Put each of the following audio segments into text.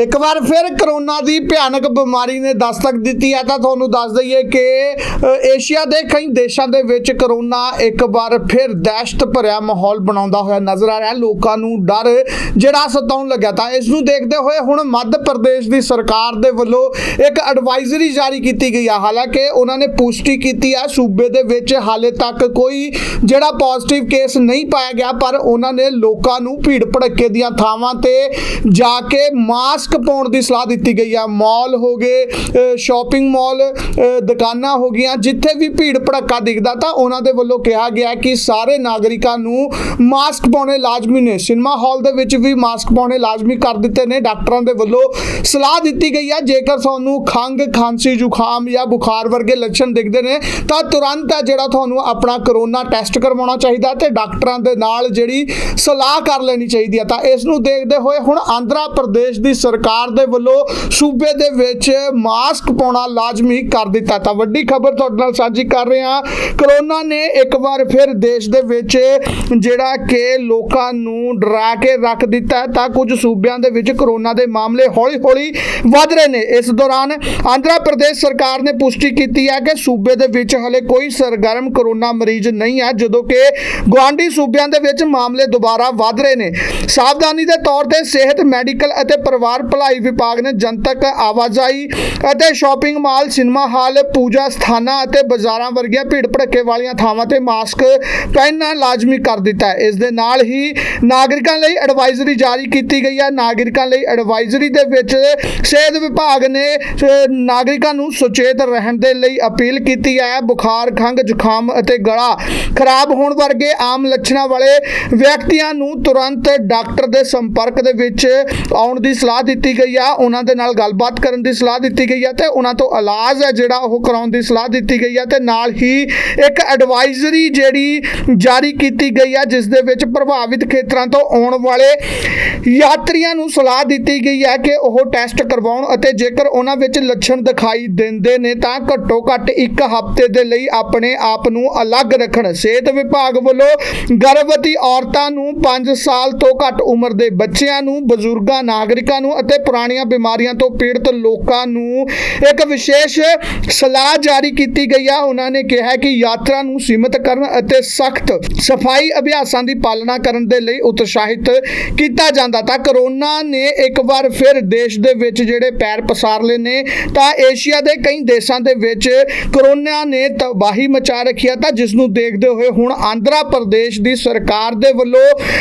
ਇੱਕ ਵਾਰ ਫਿਰ ਕਰੋਨਾ ਦੀ ਭਿਆਨਕ ਬਿਮਾਰੀ ਨੇ ਦਸਤਕ ਦਿੱਤੀ ਹੈ ਤਾਂ ਤੁਹਾਨੂੰ ਦੱਸ ਦਈਏ ਕਿ ਏਸ਼ੀਆ ਦੇ ਕਈ ਦੇਸ਼ਾਂ ਦੇ ਵਿੱਚ ਕਰੋਨਾ ਇੱਕ ਵਾਰ ਫਿਰ ਦਹਿਸ਼ਤ ਭਰਿਆ ਮਾਹੌਲ ਬਣਾਉਂਦਾ ਹੋਇਆ ਨਜ਼ਰ ਆ ਰਿਹਾ ਲੋਕਾਂ ਨੂੰ ਡਰ ਜਿਹੜਾ ਸਤਾਉਣ ਲੱਗਿਆ ਤਾਂ ਇਸ ਨੂੰ ਦੇਖਦੇ ਹੋਏ ਹੁਣ ਮੱਧ ਪ੍ਰਦੇਸ਼ ਦੀ ਸਰਕਾਰ ਦੇ ਵੱਲੋਂ ਇੱਕ ਐਡਵਾਈਜ਼ਰੀ ਜਾਰੀ ਕੀਤੀ ਗਈ ਹੈ ਹਾਲਾਂਕਿ ਉਹਨਾਂ ਨੇ ਪੁਸ਼ਟੀ ਕੀਤੀ ਹੈ ਸੂਬੇ ਦੇ ਵਿੱਚ ਹਾਲੇ ਤੱਕ ਕੋਈ ਜਿਹੜਾ ਪੋਜ਼ਿਟਿਵ ਕੇਸ ਨਹੀਂ ਪਾਇਆ ਗਿਆ, ਪਰ ਉਹਨਾਂ ਨੇ ਲੋਕਾਂ ਨੂੰ ਭੀੜ ਭੜੱਕੇ ਦੀਆਂ ਥਾਵਾਂ ਤੇ ਜਾ ਕੇ ਮਾਸਕ ਪਾਉਣ ਦੀ ਸਲਾਹ ਦਿੱਤੀ ਗਈ ਆ। ਮਾਲ ਹੋ ਗਏ ਸ਼ਾਪਿੰਗ ਮਾਲ ਦੁਕਾਨਾਂ ਹੋ ਗਈਆਂ। ਜਿੱਥੇ ਵੀ ਭੀੜ ਭੜੱਕਾ ਦਿਖਦਾ ਤਾਂ ਉਹਨਾਂ ਦੇ ਵੱਲੋਂ ਕਿਹਾ ਗਿਆ ਕਿ ਸਾਰੇ ਨਾਗਰਿਕਾਂ ਨੂੰ ਮਾਸਕ ਪਾਉਣੇ ਲਾਜ਼ਮੀ ਨੇ। ਸਿਨੇਮਾ ਹਾਲ ਦੇ ਵਿੱਚ ਵੀ ਮਾਸਕ ਪਾਉਣੇ ਲਾਜ਼ਮੀ ਕਰ ਦਿੱਤੇ ਨੇ। ਡਾਕਟਰਾਂ ਦੇ ਵੱਲੋਂ ਸਲਾਹ ਦਿੱਤੀ ਗਈ ਹੈ ਜੇਕਰ ਤੁਹਾਨੂੰ ਖੰਗ ਖਾਂਸੀ, ਜ਼ੁਕਾਮ ਜਾਂ ਬੁਖਾਰ ਵਰਗੇ ਲੱਛਣ ਦਿਖਦੇ ਨੇ, ਤਾਂ ਤੁਰੰਤ ਹੈ ਜਿਹੜਾ ਤੁਹਾਨੂੰ ਆਪਣਾ ਕਰੋਨਾ ਟੈਸਟ ਕਰਵਾਉਣਾ ਚਾਹੀਦਾ ਤੇ ਡਾਕਟਰਾਂ ਦੇ ਨਾਲ ਜਿਹੜੀ ਸਲਾਹ ਕਰ ਲੈਣੀ ਚਾਹੀਦੀ ਹੈ ਤਾਂ ਇਸ ਨੂੰ ਦੇਖਦੇ ਹੋਏ ਹੁਣ ਆਂਧਰਾ ਪ੍ਰਦੇਸ਼ ਦੀ ਸਰਕਾਰ ਦੇ ਵੱਲੋਂ ਸੂਬੇ ਦੇ ਵਿੱਚ ਮਾਸਕ ਪਾਉਣਾ ਲਾਜ਼ਮੀ ਕਰ ਦਿੱਤਾ। ਤਾਂ ਵੱਡੀ ਖਬਰ ਤੁਹਾਡੇ ਨਾਲ ਸਾਂਝੀ ਕਰ ਰਹੇ ਹਾਂ। ਕਰੋਨਾ ਨੇ ਇੱਕ ਵਾਰ ਫਿਰ ਦੇਸ਼ ਦੇ ਵਿੱਚ ਜਿਹੜਾ ਕਿ ਲੋਕਾਂ ਨੂੰ ਡਰਾ ਕੇ ਰੱਖ ਦਿੱਤਾ ਤਾਂ ਕੁਝ ਸੂਬਿਆਂ ਦੇ ਵਿੱਚ ਕਰੋਨਾ ਦੇ ਮਾਮਲੇ ਹੌਲੀ-ਹੌਲੀ ਵੱਧ ਰਹੇ ਨੇ। ਇਸ ਦੌਰਾਨ ਆਂਧਰਾ ਪ੍ਰਦੇਸ਼ ਸਰਕਾਰ ਨੇ ਪੁਸ਼ਟੀ ਕੀਤੀ ਹੈ ਕਿ ਸੂਬੇ ਦੇ ਵਿੱਚ ਹਲੇ ਕੋਈ ਸਰਗਰਮ ਕਰੋਨਾ ਮਰੀਜ਼ ਨਹੀਂ ਹੈ, ਜਦੋਂ ਕਿ ਗੁਆਂਢੀ ਸੂਬਿਆਂ ਦੇ ਵਿੱਚ ਮਾਮਲੇ ਦੁਬਾਰਾ ਵੱਧ ਰਹੇ ਨੇ। ਸਾਵਧਾਨੀ ਦੇ ਤੌਰ ਤੇ ਸਿਹਤ, ਮੈਡੀਕਲ ਅਤੇ ਪਰਿਵਾਰ ਭਲਾਈ ਵਿਭਾਗ ਨੇ ਜਨਤਕ ਆਵਾਜਾਈ ਅਤੇ ਸ਼ਾਪਿੰਗ ਮਾਲ ਸਿਨੇਮਾ ਹਾਲ ਪੂਜਾ ਸਥਾਨਾਂ ਅਤੇ ਬਾਜ਼ਾਰਾਂ ਵਰਗੀਆਂ ਭੀੜ ਭੜੱਕੇ ਵਾਲੀਆਂ ਥਾਵਾਂ ਤੇ ਮਾਸਕ ਪਹਿਨਣਾ ਲਾਜ਼ਮੀ ਕਰ ਦਿੱਤਾ ਹੈ। ਇਸ ਦੇ ਨਾਲ ਹੀ ਨਾਗਰਿਕਾਂ ਲਈ ਐਡਵਾਈਜ਼ਰੀ ਜਾਰੀ ਕੀਤੀ ਗਈ ਹੈ। ਨਾਗਰਿਕਾਂ ਲਈ ਐਡਵਾਈਜ਼ਰੀ ਦੇ ਵਿੱਚ ਸਿਹਤ ਵਿਭਾਗ ਨੇ ਨਾਗਰਿਕਾਂ ਨੂੰ ਸੁਚੇਤ ਰਹਿਣ ਦੇ ਲਈ ਅਪੀਲ ਕੀਤੀ ਹੈ। ਬੁਖਾਰ, ਖੰਘ, ਜ਼ੁਕਾਮ ਅਤੇ ਗਲਾ ਖਰਾਬ ਹੋਣ ਵਰਗੇ ਆਮ ਲੱਛਣਾਂ ਵਾਲੇ ਵਿਅਕਤੀਆਂ ਨੂੰ ਤੁਰੰਤ ਡਾਕਟਰ ਦੇ ਸੰਪਰਕ ਦੇ ਵਿੱਚ ਆਉਣ ਦੀ ਸਲਾਹ ਦਿੱਤੀ ਗਈ ਆ, ਉਹਨਾਂ ਦੇ ਨਾਲ ਗੱਲਬਾਤ ਕਰਨ ਦੀ ਸਲਾਹ ਦਿੱਤੀ ਗਈ ਹੈ ਤੇ ਉਹਨਾਂ ਤੋਂ ਇਲਾਜ ਹੈ ਜਿਹੜਾ ਉਹ ਕਰਾਉਣ ਦੀ ਸਲਾਹ ਦਿੱਤੀ ਗਈ ਹੈ ਤੇ ਨਾਲ ਹੀ ਇੱਕ ਐਡਵਾਈਜ਼ਰੀ ਜਿਹੜੀ ਜਾਰੀ ਕੀਤੀ ਗਈ ਹੈ ਜਿਸ ਦੇ ਵਿੱਚ ਪ੍ਰਭਾਵਿਤ ਖੇਤਰਾਂ ਤੋਂ ਆਉਣ ਵਾਲੇ ਯਾਤਰੀਆਂ ਨੂੰ ਸਲਾਹ ਦਿੱਤੀ ਗਈ ਹੈ ਕਿ ਉਹ ਟੈਸਟ ਕਰਵਾਉਣ ਅਤੇ ਜੇਕਰ ਉਹਨਾਂ ਵਿੱਚ ਲੱਛਣ ਦਿਖਾਈ ਦਿੰਦੇ ਨੇ ਤਾਂ ਘੱਟੋ ਘੱਟ ਇੱਕ ਹਫ਼ਤੇ ਦੇ ਲਈ ਆਪਣੇ ਆਪ ਨੂੰ ਅਲੱਗ ਰੱਖਣ। ਸਿਹਤ ਵਿਭਾਗ ਵੱਲੋਂ ਗਰਭਵਤੀ ਔਰਤਾਂ ਨੂੰ 5 ਸਾਲ ਤੋਂ ਘੱਟ ਉਮਰ ਦੇ ਬੱਚਿਆਂ ਨੂੰ, ਬਜ਼ੁਰਗਾਂ, ਨਾਗਰਿਕਾਂ ਨੂੰ ਅਤੇ ਪੁਰਾਣੀਆਂ ਬਿਮਾਰੀਆਂ ਤੋਂ ਪੀੜਤ ਲੋਕਾਂ ਨੂੰ ਇੱਕ ਵਿਸ਼ੇਸ਼ ਸਲਾਹ ਜਾਰੀ ਕੀਤੀ ਗਈ ਆ। ਉਹਨਾਂ ਨੇ ਕਿਹਾ ਕਿ ਯਾਤਰਾ ਨੂੰ ਸੀਮਿਤ ਕਰਨ ਅਤੇ ਸਖਤ ਸਫ਼ਾਈ ਅਭਿਆਸਾਂ ਦੀ ਪਾਲਣਾ ਕਰਨ ਦੇ ਲਈ ਉਤਸ਼ਾਹਿਤ ਕੀਤਾ ਜਾਂਦਾ ਤਾਂ ਕਰੋਨਾ ਨੇ ਇੱਕ ਵਾਰ ਫਿਰ ਦੇਸ਼ ਦੇ ਵਿੱਚ ਜਿਹੜੇ ਪੈਰ ਪਸਾਰ ਲਏ ਨੇ, ਤਾਂ ਏਸ਼ੀਆ ਦੇ ਕਈ ਦੇਸ਼ਾਂ ਦੇ ਵਿੱਚ ਕਰੋਨਾ ਨੇ ਤਬਾਹੀ ਮਚਾ ਰੱਖੀ ਹੈ ਤਾਂ ਜਿਸ ਨੂੰ ਦੇਖਦੇ ਹੋਏ ਹੁਣ ਆਂਧਰਾ ਪ੍ਰਦੇਸ਼ ਦੀ ਸਰਕਾਰ ਦੇ ਵੱਲੋਂ,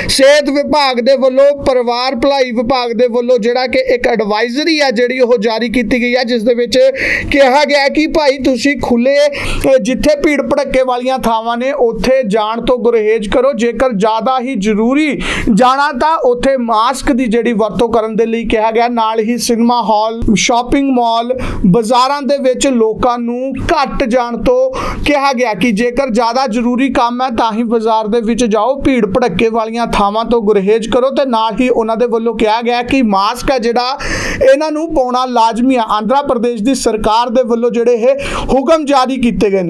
ਸਿਹਤ ਵਿਭਾਗ ਦੇ ਵੱਲੋਂ, ਪਰਿਵਾਰ ਭਲਾਈ ਵਿਭਾਗ ਦੇ ਵੱਲੋਂ ਜਿਹੜਾ ਕਿ ਇੱਕ ਐਡਵਾਈਜ਼ਰੀ ਹੈ ਜਿਹੜੀ ਉਹ ਜਾਰੀ ਕੀਤੀ ਗਈ ਹੈ ਜਿਸ ਦੇ ਵਿੱਚ ਕਿਹਾ ਗਿਆ ਕਿ ਭਾਈ ਤੁਸੀਂ ਖੁੱਲੇ ਜਿੱਥੇ ਭੀੜ ਭੜੱਕੇ ਵਾਲੀਆਂ ਥਾਵਾਂ ਨੇ, ਉੱਥੇ ਜਾਣ ਤੋਂ ਗੁਰਹੇਜ਼ ਕਰੋ। ਜੇਕਰ ਜ਼ਿਆਦਾ ਹੀ ਜ਼ਰੂਰੀ ਜਾਣਾ ਤਾਂ ਉੱਥੇ ਮਾਸਕ ਦੀ ਜਿਹੜੀ ਵਰਤੋਂ ਕਰਨ ਦੇ ਲਈ ਕਿਹਾ ਗਿਆ। ਨਾਲ ਹੀ ਸਿਨੇਮਾ ਹਾਲ, ਸ਼ਾਪਿੰਗ ਮਾਲ, ਬਾਜ਼ਾਰਾਂ ਦੇ ਵਿੱਚ ਲੋਕਾਂ ਨੂੰ ਘੱਟ ਜਾਣ ਤੋਂ ਕਿਹਾ ਗਿਆ ਕਿ ਜੇਕਰ ਜ਼ਿਆਦਾ ਜ਼ਰੂਰੀ ਕੰਮ ਹੈ, ਤਾਂ ਹੀ ਬਾਜ਼ਾਰ ਦੇ ਵਿੱਚ ਜਾਓ। ਭੀੜ ਭੜੱਕੇ ਵਾਲੀਆਂ ਥਾਵਾਂ ਤੋਂ ਗੁਰਹੇਜ਼ ਕਰੋ ਤੇ ਨਾਲ ਹੀ ਉਹਨਾਂ ਦੇ ਵੱਲੋਂ ਕਿਹਾ ਗਿਆ ਕਿ ਮਾਸਕ ਹੈ ਜਿਹੜਾ ਇਹਨਾਂ ਨੂੰ ਪਾਉਣਾ ਲਾਜ਼ਮੀ ਹੈ ਆਂਧਰਾ ਪ੍ਰਦੇਸ਼ ਦੀ ਸਰਕਾਰ ਦੇ ਵੱਲੋਂ ਜਿਹੜੇ ਇਹ ਹੁਕਮ ਜਾਰੀ ਕੀਤੇ ਗਏ ਨੇ।